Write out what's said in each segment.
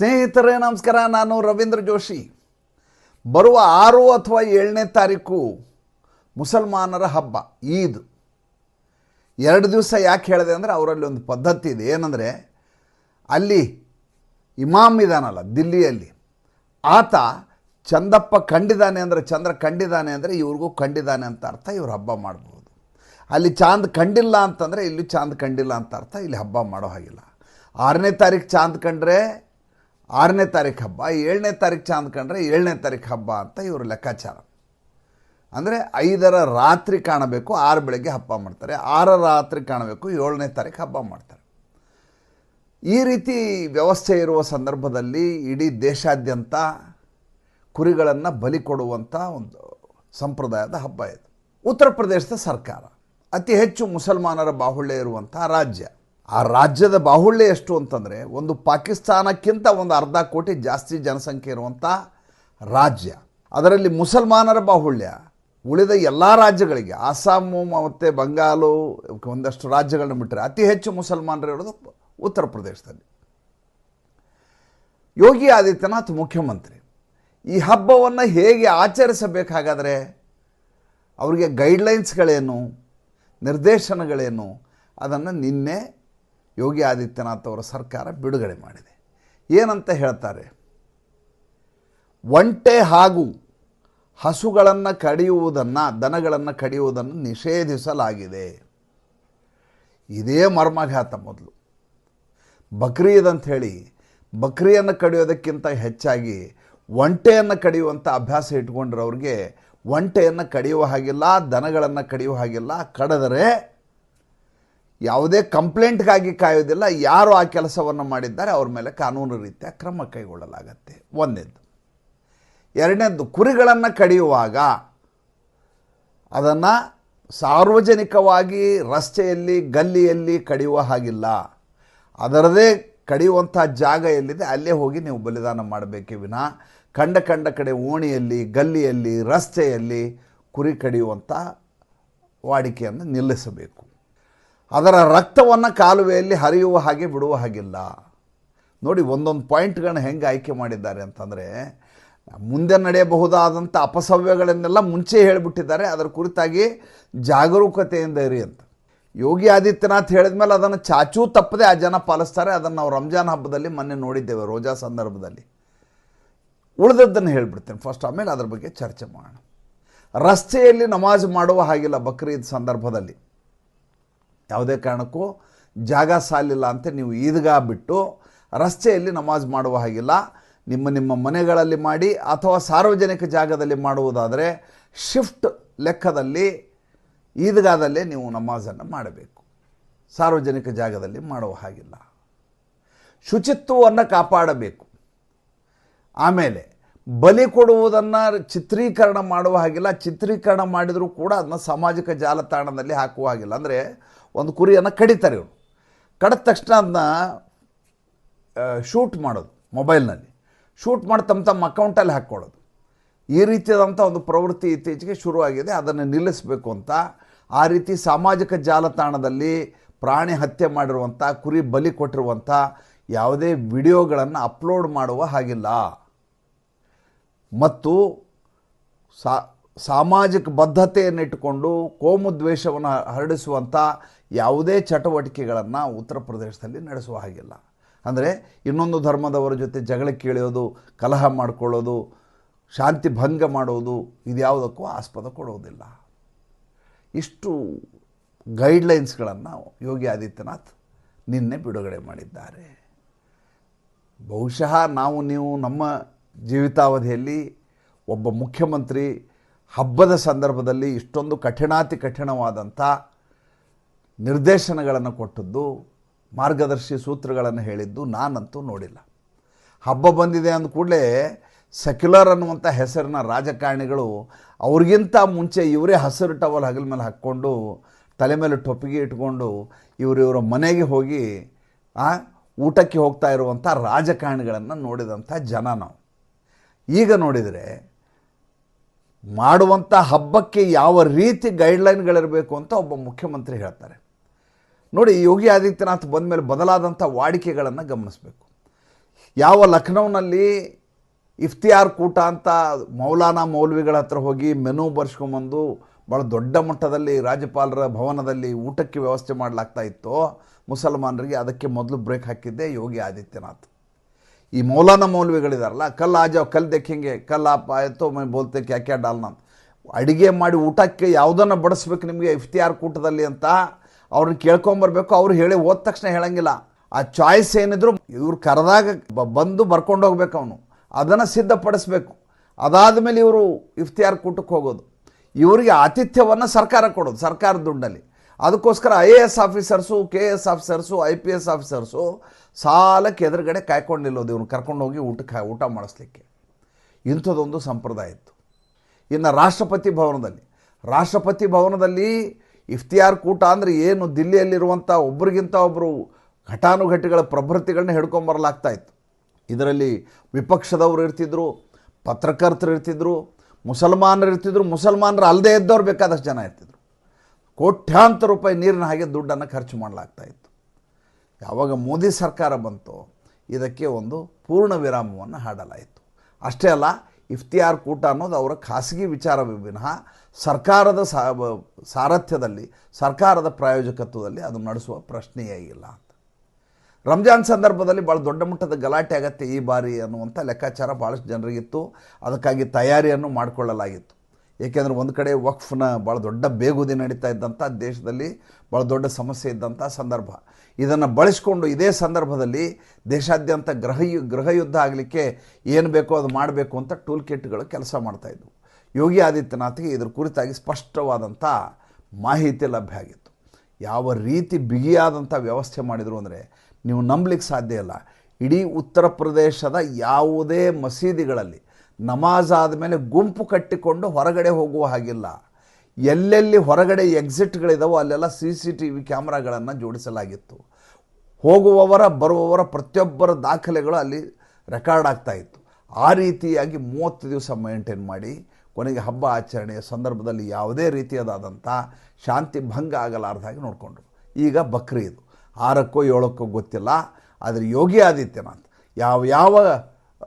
ಸ್ನೇಹಿತರೇ, ನಮಸ್ಕಾರ. ನಾನು ರವೀಂದ್ರ ಜೋಶಿ. ಬರುವ ಆರು ಅಥವಾ ಏಳನೇ ತಾರೀಕು ಮುಸಲ್ಮಾನರ ಹಬ್ಬ, ಈದ್. ಎರಡು ದಿವಸ ಯಾಕೆ ಹೇಳಿದೆ ಅಂದರೆ ಅವರಲ್ಲಿ ಒಂದು ಪದ್ಧತಿ ಇದೆ. ಏನಂದರೆ, ಅಲ್ಲಿ ಇಮಾಮ್ ಇದಾನಲ್ಲ, ದಿಲ್ಲಿಯಲ್ಲಿ. ಆತ ಚಂದಪ್ಪ ಕಂಡಿದ್ದಾನೆ ಅಂದರೆ, ಚಂದ್ರ ಕಂಡಿದ್ದಾನೆ ಅಂದರೆ, ಇವ್ರಿಗೂ ಕಂಡಿದ್ದಾನೆ ಅಂತ ಅರ್ಥ ಇವ್ರು ಹಬ್ಬ ಮಾಡ್ಬೋದು. ಅಲ್ಲಿ ಚಾಂದ್ ಕಂಡಿಲ್ಲ ಅಂತಂದರೆ, ಇಲ್ಲಿ ಚಾಂದ್ ಕಂಡಿಲ್ಲ ಅಂತ ಅರ್ಥ, ಇಲ್ಲಿ ಹಬ್ಬ ಮಾಡೋ ಹಾಗಿಲ್ಲ. ಆರನೇ ತಾರೀಕು ಚಾಂದ್ ಕಂಡ್ರೆ ಆರನೇ ತಾರೀಕು ಹಬ್ಬ, ಏಳನೇ ತಾರೀಕು ಚಾಂದ ಕಂಡ್ರೆ ಏಳನೇ ತಾರೀಕು ಹಬ್ಬ ಅಂತ ಇವರು ಲೆಕ್ಕಾಚಾರ. ಅಂದರೆ ಐದರ ರಾತ್ರಿ ಕಾಣಬೇಕು, ಆರು ಬೆಳಗ್ಗೆ ಹಬ್ಬ ಮಾಡ್ತಾರೆ. ಆರರ ರಾತ್ರಿ ಕಾಣಬೇಕು, ಏಳನೇ ತಾರೀಕು ಹಬ್ಬ ಮಾಡ್ತಾರೆ. ಈ ರೀತಿ ವ್ಯವಸ್ಥೆ ಇರುವ ಸಂದರ್ಭದಲ್ಲಿ ಇಡೀ ದೇಶಾದ್ಯಂತ ಕುರಿಗಳನ್ನು ಬಲಿ ಕೊಡುವಂಥ ಒಂದು ಸಂಪ್ರದಾಯದ ಹಬ್ಬ ಇದು. ಉತ್ತರ ಪ್ರದೇಶದ ಸರ್ಕಾರ. ಅತಿ ಹೆಚ್ಚು ಮುಸಲ್ಮಾನರ ಬಾಹುಳ್ಯ ಇರುವಂಥ ರಾಜ್ಯ. ಆ ರಾಜ್ಯದ ಬಾಹುಳ್ಯ ಎಷ್ಟು ಅಂತಂದರೆ ಒಂದು ಪಾಕಿಸ್ತಾನಕ್ಕಿಂತ ಒಂದು ಅರ್ಧ ಕೋಟಿ ಜಾಸ್ತಿ ಜನಸಂಖ್ಯೆ ಇರುವಂಥ ರಾಜ್ಯ. ಅದರಲ್ಲಿ ಮುಸಲ್ಮಾನರ ಬಾಹುಳ್ಯ, ಉಳಿದ ಎಲ್ಲ ರಾಜ್ಯಗಳಿಗೆ ಅಸ್ಸಾಮು ಮತ್ತು ಬಂಗಾಲು, ಒಂದಷ್ಟು ರಾಜ್ಯಗಳನ್ನ ಬಿಟ್ಟರೆ ಅತಿ ಹೆಚ್ಚು ಮುಸಲ್ಮಾನರು ಇರೋದು ಉತ್ತರ ಪ್ರದೇಶದಲ್ಲಿ. ಯೋಗಿ ಆದಿತ್ಯನಾಥ್ ಮುಖ್ಯಮಂತ್ರಿ. ಈ ಹಬ್ಬವನ್ನು ಹೇಗೆ ಆಚರಿಸಬೇಕಾಗಾದರೆ ಅವರಿಗೆ ಗೈಡ್ಲೈನ್ಸ್ಗಳೇನು ನಿರ್ದೇಶನಗಳೇನು, ಅದನ್ನು ನಿನ್ನೆ ಯೋಗಿ ಆದಿತ್ಯನಾಥ್ ಅವರ ಸರ್ಕಾರ ಬಿಡುಗಡೆ ಮಾಡಿದೆ. ಏನಂತ ಹೇಳ್ತಾರೆ? ಒಂಟೆ ಹಾಗೂ ಹಸುಗಳನ್ನು ಕಡಿಯುವುದನ್ನು, ದನಗಳನ್ನು ಕಡಿಯುವುದನ್ನು ನಿಷೇಧಿಸಲಾಗಿದೆ. ಇದೇ ಮರ್ಮಾಘಾತ ಮೊದಲು. ಬಕ್ರೀದ್ ಹೇಳಿ, ಬಕ್ರಿಯನ್ನು ಕಡಿಯೋದಕ್ಕಿಂತ ಹೆಚ್ಚಾಗಿ ಒಂಟೆಯನ್ನು ಕಡಿಯುವಂಥ ಅಭ್ಯಾಸ ಇಟ್ಕೊಂಡಿರೋರಿಗೆ ಒಂಟೆಯನ್ನು ಕಡಿಯುವ ಹಾಗಿಲ್ಲ, ದನಗಳನ್ನು ಕಡಿಯುವ ಹಾಗಿಲ್ಲ, ಕಡಿದರೆ ಯಾವುದೇ ಕಂಪ್ಲೇಂಟ್ಗಾಗಿ ಕಾಯೋದಿಲ್ಲ, ಯಾರು ಆ ಕೆಲಸವನ್ನು ಮಾಡಿದ್ದಾರೆ ಅವ್ರ ಮೇಲೆ ಕಾನೂನು ರೀತಿಯ ಕ್ರಮ ಕೈಗೊಳ್ಳಲಾಗತ್ತೆ. ಒಂದೆದ್ದು. ಎರಡನೇದ್ದು, ಕುರಿಗಳನ್ನು ಕಡಿಯುವಾಗ ಅದನ್ನು ಸಾರ್ವಜನಿಕವಾಗಿ ರಸ್ತೆಯಲ್ಲಿ, ಗಲ್ಲಿಯಲ್ಲಿ ಕಡಿಯುವ ಹಾಗಿಲ್ಲ. ಅದರದೇ ಕಡಿಯುವಂಥ ಜಾಗ ಎಲ್ಲಿದೆ, ಅಲ್ಲೇ ಹೋಗಿ ನೀವು ಬಲಿದಾನ ಮಾಡಬೇಕೆ ವಿನ ಕಂಡ ಕಂಡ ಕಡೆ ಓಣಿಯಲ್ಲಿ, ಗಲ್ಲಿಯಲ್ಲಿ, ರಸ್ತೆಯಲ್ಲಿ ಕುರಿ ಕಡಿಯುವಂಥ ವಾಡಿಕೆಯನ್ನು ನಿಲ್ಲಿಸಬೇಕು. ಅದರ ರಕ್ತವನ್ನು ಕಾಲುವೆಯಲ್ಲಿ ಹರಿಯುವ ಹಾಗೆ ಬಿಡುವ ಹಾಗಿಲ್ಲ. ನೋಡಿ, ಒಂದೊಂದು ಪಾಯಿಂಟ್ಗಳನ್ನ ಹೆಂಗೆ ಆಯ್ಕೆ ಮಾಡಿದ್ದಾರೆ ಅಂತಂದರೆ, ಮುಂದೆ ನಡೆಯಬಹುದಾದಂಥ ಅಪಸವ್ಯಗಳನ್ನೆಲ್ಲ ಮುಂಚೆ ಹೇಳಿಬಿಟ್ಟಿದ್ದಾರೆ. ಅದರ ಕುರಿತಾಗಿ ಜಾಗರೂಕತೆಯಿಂದ ಇರಿ ಅಂತ. ಯೋಗಿ ಆದಿತ್ಯನಾಥ್ ಹೇಳಿದ ಮೇಲೆ ಅದನ್ನು ಚಾಚೂ ತಪ್ಪದೆ ಆ ಜನ ಪಾಲಿಸ್ತಾರೆ. ಅದನ್ನು ನಾವು ರಂಜಾನ್ ಹಬ್ಬದಲ್ಲಿ ಮೊನ್ನೆ ನೋಡಿದ್ದೇವೆ, ರೋಜಾ ಸಂದರ್ಭದಲ್ಲಿ. ಉಳಿದದ್ದನ್ನು ಹೇಳಿಬಿಡ್ತೇನೆ. ಫಸ್ಟ್ ಆಮೇಲೆ ಅದ್ರ ಬಗ್ಗೆ ಚರ್ಚೆ ಮಾಡೋಣ. ರಸ್ತೆಯಲ್ಲಿ ನಮಾಜ್ ಮಾಡುವ ಹಾಗಿಲ್ಲ ಬಕ್ರೀದ್ ಸಂದರ್ಭದಲ್ಲಿ. ಯಾವುದೇ ಕಾರಣಕ್ಕೂ ಜಾಗ ಸಾಲಿಲ್ಲ ಅಂತ ನೀವು ಈದ್ಗಾ ಬಿಟ್ಟು ರಸ್ತೆಯಲ್ಲಿ ನಮಾಜ್ ಮಾಡುವ ಹಾಗಿಲ್ಲ. ನಿಮ್ಮ ನಿಮ್ಮ ಮನೆಗಳಲ್ಲಿ ಮಾಡಿ ಅಥವಾ ಸಾರ್ವಜನಿಕ ಜಾಗದಲ್ಲಿ ಮಾಡುವುದಾದರೆ ಶಿಫ್ಟ್ ಲೆಕ್ಕದಲ್ಲಿ ಈದ್ಗಾದಲ್ಲೇ ನೀವು ನಮಾಜನ್ನು ಮಾಡಬೇಕು. ಸಾರ್ವಜನಿಕ ಜಾಗದಲ್ಲಿ ಮಾಡುವ ಹಾಗಿಲ್ಲ. ಶುಚಿತ್ವವನ್ನು ಕಾಪಾಡಬೇಕು. ಆಮೇಲೆ ಬಲಿ ಕೊಡುವುದನ್ನು ಚಿತ್ರೀಕರಣ ಮಾಡುವ ಹಾಗಿಲ್ಲ. ಚಿತ್ರೀಕರಣ ಮಾಡಿದರೂ ಕೂಡ ಅದನ್ನ ಸಾಮಾಜಿಕ ಜಾಲತಾಣದಲ್ಲಿ ಹಾಕುವ ಹಾಗಿಲ್ಲ. ಅಂದರೆ ಒಂದು ಕುರಿಯನ್ನು ಕಡಿತಾರೆ ಇವರು. ಕಡಿದ ತಕ್ಷಣ ಅದನ್ನ ಶೂಟ್ ಮಾಡೋದು ಮೊಬೈಲ್ನಲ್ಲಿ. ಶೂಟ್ ಮಾಡಿ ತಮ್ಮ ತಮ್ಮ ಅಕೌಂಟಲ್ಲಿ ಹಾಕ್ಕೊಳ್ಳೋದು. ಈ ರೀತಿಯಾದಂಥ ಒಂದು ಪ್ರವೃತ್ತಿ ಇತ್ತೀಚೆಗೆ ಶುರುವಾಗಿದೆ. ಅದನ್ನು ನಿಲ್ಲಿಸಬೇಕು ಅಂತ. ಆ ರೀತಿ ಸಾಮಾಜಿಕ ಜಾಲತಾಣದಲ್ಲಿ ಪ್ರಾಣಿ ಹತ್ಯೆ ಮಾಡಿರುವಂಥ, ಕುರಿ ಬಲಿ ಕೊಟ್ಟಿರುವಂಥ ಯಾವುದೇ ವಿಡಿಯೋಗಳನ್ನು ಅಪ್ಲೋಡ್ ಮಾಡುವ ಹಾಗಿಲ್ಲ. ಮತ್ತು ಸಾ, ಸಾಮಾಜಿಕ ಬದ್ಧತೆಯನ್ನಿಟ್ಟುಕೊಂಡು ಕೋಮು ದ್ವೇಷವನ್ನು ಹರಡಿಸುವಂಥ ಯಾವುದೇ ಚಟುವಟಿಕೆಗಳನ್ನು ಉತ್ತರ ಪ್ರದೇಶದಲ್ಲಿ ನಡೆಸುವ ಹಾಗಿಲ್ಲ. ಅಂದರೆ ಇನ್ನೊಂದು ಧರ್ಮದವರ ಜೊತೆ ಜಗಳ ಕೇಳೋದು ಕಲಹ ಮಾಡಿಕೊಳ್ಳೋದು, ಶಾಂತಿ ಭಂಗ ಮಾಡೋದು ಇದ್ಯಾವುದಕ್ಕೂ ಆಸ್ಪದ ಕೊಡುವುದಿಲ್ಲ ಇಷ್ಟು ಗೈಡ್ಲೈನ್ಸ್ಗಳನ್ನು ಯೋಗಿ ಆದಿತ್ಯನಾಥ್ ನಿನ್ನೆ ಬಿಡುಗಡೆ ಮಾಡಿದ್ದಾರೆ. ಬಹುಶಃ ನಾವು, ನೀವು ನಮ್ಮ ಜೀವಿತಾವಧಿಯಲ್ಲಿ ಒಬ್ಬ ಮುಖ್ಯಮಂತ್ರಿ ಹಬ್ಬದ ಸಂದರ್ಭದಲ್ಲಿ ಇಷ್ಟೊಂದು ಕಠಿಣಾತಿ ಕಠಿಣವಾದಂಥ ನಿರ್ದೇಶನಗಳನ್ನು ಕೊಟ್ಟದ್ದು, ಮಾರ್ಗದರ್ಶಿ ಸೂತ್ರಗಳನ್ನು ಹೇಳಿದ್ದು ನಾನಂತೂ ನೋಡಿಲ್ಲ. ಹಬ್ಬ ಬಂದಿದೆ ಅಂದ ಕೂಡಲೇ ಸೆಕ್ಯುಲರ್ ಅನ್ನುವಂಥ ಹೆಸರಿನ ರಾಜಕಾರಣಿಗಳು ಅವ್ರಿಗಿಂತ ಮುಂಚೆ ಇವರೇ ಹಸಿರು ಟವಲ್ ಹಗಲ ಮೇಲೆ ಹಾಕ್ಕೊಂಡು ತಲೆ ಮೇಲೆ ಟೊಪ್ಪಿಗೆ ಇಟ್ಕೊಂಡು ಇವರು ಇವರ ಮನೆಗೆ ಹೋಗಿ ಊಟಕ್ಕೆ ಹೋಗ್ತಾ ಇರುವಂಥ ರಾಜಕಾರಣಿಗಳನ್ನು ನೋಡಿದಂಥ ಜನ ನಾವು. ಈಗ ನೋಡಿದರೆ ಮಾಡುವಂಥ ಹಬ್ಬಕ್ಕೆ ಯಾವ ರೀತಿ ಗೈಡ್ಲೈನ್ಗಳಿರಬೇಕು ಅಂತ ಒಬ್ಬ ಮುಖ್ಯಮಂತ್ರಿ ಹೇಳ್ತಾರೆ. ನೋಡಿ ಯೋಗಿ ಆದಿತ್ಯನಾಥ್ ಬಂದ ಮೇಲೆ ಬದಲಾದಂಥ ವಾಡಿಕೆಗಳನ್ನು ಗಮನಿಸಬೇಕು. ಯಾವ ಲಖನೌನಲ್ಲಿ ಇಫ್ತಿಯಾರ್ ಕೂಟ ಅಂತ ಮೌಲಾನಾ ಮೌಲ್ವಿಗಳ ಹತ್ರ ಹೋಗಿ ಮೆನು ಬರ್ಸ್ಕೊಂಬಂದು ಭಾಳ ದೊಡ್ಡ ಮಟ್ಟದಲ್ಲಿ ರಾಜ್ಯಪಾಲರ ಭವನದಲ್ಲಿ ಊಟಕ್ಕೆ ವ್ಯವಸ್ಥೆ ಮಾಡಲಾಗ್ತಾ ಇತ್ತು, ಮುಸಲ್ಮಾನರಿಗೆ ಅದಕ್ಕೆ ಮೊದಲು ಬ್ರೇಕ್ ಹಾಕಿದ್ದೆ ಯೋಗಿ ಆದಿತ್ಯನಾಥ್. ಈ ಮೌಲಾನಾ ಮೌಲ್ವಿಗಳಿದಾರಲ್ಲ, ಕಲ್ ಆಜಾವ್ ಜಾವ್ ಕಲ್ ದೇಖೆಂಗೆ ಕಲ್ ಆಪ್ ಆಯಿತು, ಮೈ ಬೋಲ್ತೆ ಕ್ಯಾ ಡಾಲ್ನ ಅಡಿಗೆ ಮಾಡಿ ಊಟಕ್ಕೆ ಯಾವುದನ್ನು ಬಡಿಸ್ಬೇಕು ನಿಮಗೆ ಇಫ್ತಿಯಾರ್ ಕೂಟದಲ್ಲಿ ಅಂತ ಅವ್ರನ್ನ ಕೇಳ್ಕೊಂಬರ್ಬೇಕು, ಅವ್ರು ಹೇಳಿ ಹೋದ ತಕ್ಷಣ ಹೇಳಂಗಿಲ್ಲ. ಆ ಚಾಯ್ಸ್ ಏನಿದ್ರು ಇವ್ರು ಕರೆದಾಗ ಬಂದು ಬರ್ಕೊಂಡು ಹೋಗ್ಬೇಕು ಅವನು. ಅದನ್ನು ಸಿದ್ಧಪಡಿಸ್ಬೇಕು. ಅದಾದ ಮೇಲೆ ಇವರು ಇಫ್ತಿಯಾರ್ ಕೂಟಕ್ಕೆ ಹೋಗೋದು. ಇವರಿಗೆ ಆತಿಥ್ಯವನ್ನು ಸರ್ಕಾರ ಕೊಡೋದು ಸರ್ಕಾರದ ದುಡ್ಡಲ್ಲಿ. ಅದಕ್ಕೋಸ್ಕರ I A S officers, K S officers, I P S officers ಸಾಲಕ್ಕೆ ಎದುರುಗಡೆ ಕಾಯ್ಕೊಂಡು ನಿಲ್ಲೋದು ಇವ್ನು ಕರ್ಕೊಂಡು ಹೋಗಿ ಊಟಕ್ಕೆ ಊಟ ಮಾಡಿಸ್ಲಿಕ್ಕೆ. ಇಂಥದ್ದೊಂದು ಸಂಪ್ರದಾಯ ಇತ್ತು. ಇನ್ನು ರಾಷ್ಟ್ರಪತಿ ಭವನದಲ್ಲಿ. ರಾಷ್ಟ್ರಪತಿ ಭವನದಲ್ಲಿ ಇಫ್ತಿಯಾರ್ ಕೂಟ ಅಂದರೆ ಏನು? ದಿಲ್ಲಿಯಲ್ಲಿರುವಂಥ ಒಬ್ರಿಗಿಂತ ಒಬ್ಬರು ಘಟಾನುಘಟಿಗಳ ಪ್ರಭೃತಿಗಳನ್ನ ಹಿಡ್ಕೊಂಬರಲಾಗ್ತಾ ಇತ್ತು. ಇದರಲ್ಲಿ ವಿಪಕ್ಷದವರು ಇರ್ತಿದ್ರು, ಪತ್ರಕರ್ತರು ಇರ್ತಿದ್ರು, ಮುಸಲ್ಮಾನರು ಇರ್ತಿದ್ರು. ಮುಸಲ್ಮಾನರು ಅಲ್ಲದೆ ಇದ್ದವ್ರು ಬೇಕಾದಷ್ಟು ಜನ ಇರ್ತಿದ್ರು. ಕೋಟ್ಯಾಂತರ ರೂಪಾಯಿ ನೀರಿನ ಹಾಗೆ ದುಡ್ಡನ್ನು ಖರ್ಚು ಮಾಡಲಾಗ್ತಾ ಇತ್ತು. ಯಾವಾಗ ಮೋದಿ ಸರ್ಕಾರ ಬಂತೋ, ಇದಕ್ಕೆ ಒಂದು ಪೂರ್ಣ ವಿರಾಮವನ್ನು ಹಾಡಲಾಯಿತು. ಅಷ್ಟೇ ಅಲ್ಲ ಇಫ್ತಿಯಾರ್ ಕೂಟ ಅನ್ನೋದು ಅವರ ಖಾಸಗಿ ವಿಚಾರ ವಿನಃ ಸರ್ಕಾರದ ಸಾರಥ್ಯದಲ್ಲಿ, ಸರ್ಕಾರದ ಪ್ರಾಯೋಜಕತ್ವದಲ್ಲಿ ಅದು ನಡೆಸುವ ಪ್ರಶ್ನೆಯೇ ಇಲ್ಲ ಅಂತ. ರಂಜಾನ್ ಸಂದರ್ಭದಲ್ಲಿ ಭಾಳ ದೊಡ್ಡ ಮಟ್ಟದ ಗಲಾಟೆ ಆಗತ್ತೆ ಈ ಬಾರಿ ಅನ್ನುವಂಥ ಲೆಕ್ಕಾಚಾರ ಭಾಳಷ್ಟು ಜನರಿಗಿತ್ತು. ಅದಕ್ಕಾಗಿ ತಯಾರಿಯನ್ನು ಮಾಡಿಕೊಳ್ಳಲಾಗಿತ್ತು. ಏಕೆಂದರೆ ಒಂದು ಕಡೆ ವಕ್ಫ್ನ ಭಾಳ ದೊಡ್ಡ ಬೇಗುದಿ ನಡೀತಾ ಇದ್ದಂಥ ದೇಶದಲ್ಲಿ ಭಾಳ ದೊಡ್ಡ ಸಮಸ್ಯೆ ಇದ್ದಂಥ ಸಂದರ್ಭ. ಇದನ್ನು ಬಳಸಿಕೊಂಡು ಇದೇ ಸಂದರ್ಭದಲ್ಲಿ ದೇಶಾದ್ಯಂತ ಗೃಹ ಯುದ್ಧ ಆಗಲಿಕ್ಕೆ ಏನು ಬೇಕೋ ಅದು ಮಾಡಬೇಕು ಅಂತ ಟೂಲ್ ಕಿಟ್ಗಳು ಕೆಲಸ ಮಾಡ್ತಾಯಿದ್ವು ಯೋಗಿ ಆದಿತ್ಯನಾಥ್ಗೆ ಇದ್ರ ಕುರಿತಾಗಿ ಸ್ಪಷ್ಟವಾದಂಥ ಮಾಹಿತಿ ಲಭ್ಯ ಆಗಿತ್ತು. ಯಾವ ರೀತಿ ಬಿಗಿಯಾದಂಥ ವ್ಯವಸ್ಥೆ ಮಾಡಿದರು ಅಂದರೆ ನೀವು ನಂಬಲಿಕ್ಕೆ ಸಾಧ್ಯ ಇಲ್ಲ. ಇಡೀ ಉತ್ತರ ಪ್ರದೇಶದ ಯಾವುದೇ ಮಸೀದಿಗಳಲ್ಲಿ ನಮಾಜ್ ಆದಮೇಲೆ ಗುಂಪು ಕಟ್ಟಿಕೊಂಡು ಹೊರಗಡೆ ಹೋಗುವ ಹಾಗಿಲ್ಲ. ಎಲ್ಲೆಲ್ಲಿ ಹೊರಗಡೆ ಎಕ್ಸಿಟ್ಗಳಿದಾವೋ ಅಲ್ಲೆಲ್ಲ ಸಿ ಸಿ ಟಿ ವಿ ಕ್ಯಾಮ್ರಾಗಳನ್ನು ಜೋಡಿಸಲಾಗಿತ್ತು. ಹೋಗುವವರ, ಬರುವವರ ಪ್ರತಿಯೊಬ್ಬರ ದಾಖಲೆಗಳು ಅಲ್ಲಿ ರೆಕಾರ್ಡ್ ಆಗ್ತಾ ಇತ್ತು. ಆ ರೀತಿಯಾಗಿ ಮೂವತ್ತು ದಿವಸ ಮೇಂಟೈನ್ ಮಾಡಿ, ಕೊನೆಗೆ ಹಬ್ಬ ಆಚರಣೆಯ ಸಂದರ್ಭದಲ್ಲಿ ಯಾವುದೇ ರೀತಿಯಾದಂಥ ಶಾಂತಿ ಭಂಗ ಆಗಲಾರ್ದ ಹಾಗೆ ನೋಡಿಕೊಂಡ್ರು. ಈಗ ಬಕ್ರೀದು. ಆರಕ್ಕೋ ಏಳಕ್ಕೋ ಗೊತ್ತಿಲ್ಲ. ಆದರೆ ಯೋಗಿ ಆದಿತ್ಯನಾಥ್, ಯಾವ ಯಾವ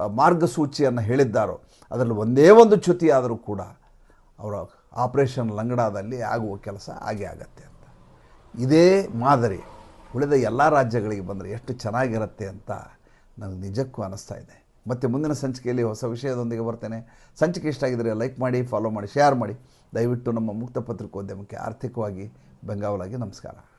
ಮಾರ್ಗಸೂಚಿಯನ್ನು ಹೇಳಿದ್ದಾರೋ, ಅದರಲ್ಲಿ ಒಂದೇ ಒಂದು ಚ್ಯುತಿ ಆದರೂ ಕೂಡ ಅವರ ಆಪರೇಷನ್ ಲಂಗಡಾದಲ್ಲಿ ಆಗುವ ಕೆಲಸ ಆಗೇ ಆಗತ್ತೆ ಅಂತ. ಇದೇ ಮಾದರಿ ಉಳಿದ ಎಲ್ಲ ರಾಜ್ಯಗಳಿಗೆ ಬಂದರೆ ಎಷ್ಟು ಚೆನ್ನಾಗಿರುತ್ತೆ ಅಂತ ನನಗೆ ನಿಜಕ್ಕೂ ಅನ್ನಿಸ್ತಾ ಇದೆ. ಮತ್ತು ಮುಂದಿನ ಸಂಚಿಕೆಯಲ್ಲಿ ಹೊಸ ವಿಷಯದೊಂದಿಗೆ ಬರ್ತೇನೆ. ಸಂಚಿಕೆ ಇಷ್ಟ ಆಗಿದರೆ ಲೈಕ್ ಮಾಡಿ, ಫಾಲೋ ಮಾಡಿ, ಶೇರ್ ಮಾಡಿ. ದಯವಿಟ್ಟು ನಮ್ಮ ಮುಕ್ತ ಪತ್ರಿಕೋದ್ಯಮಕ್ಕೆ ಆರ್ಥಿಕವಾಗಿ ಬೆಂಗಾವಲಾಗಿ ನಮಸ್ಕಾರ.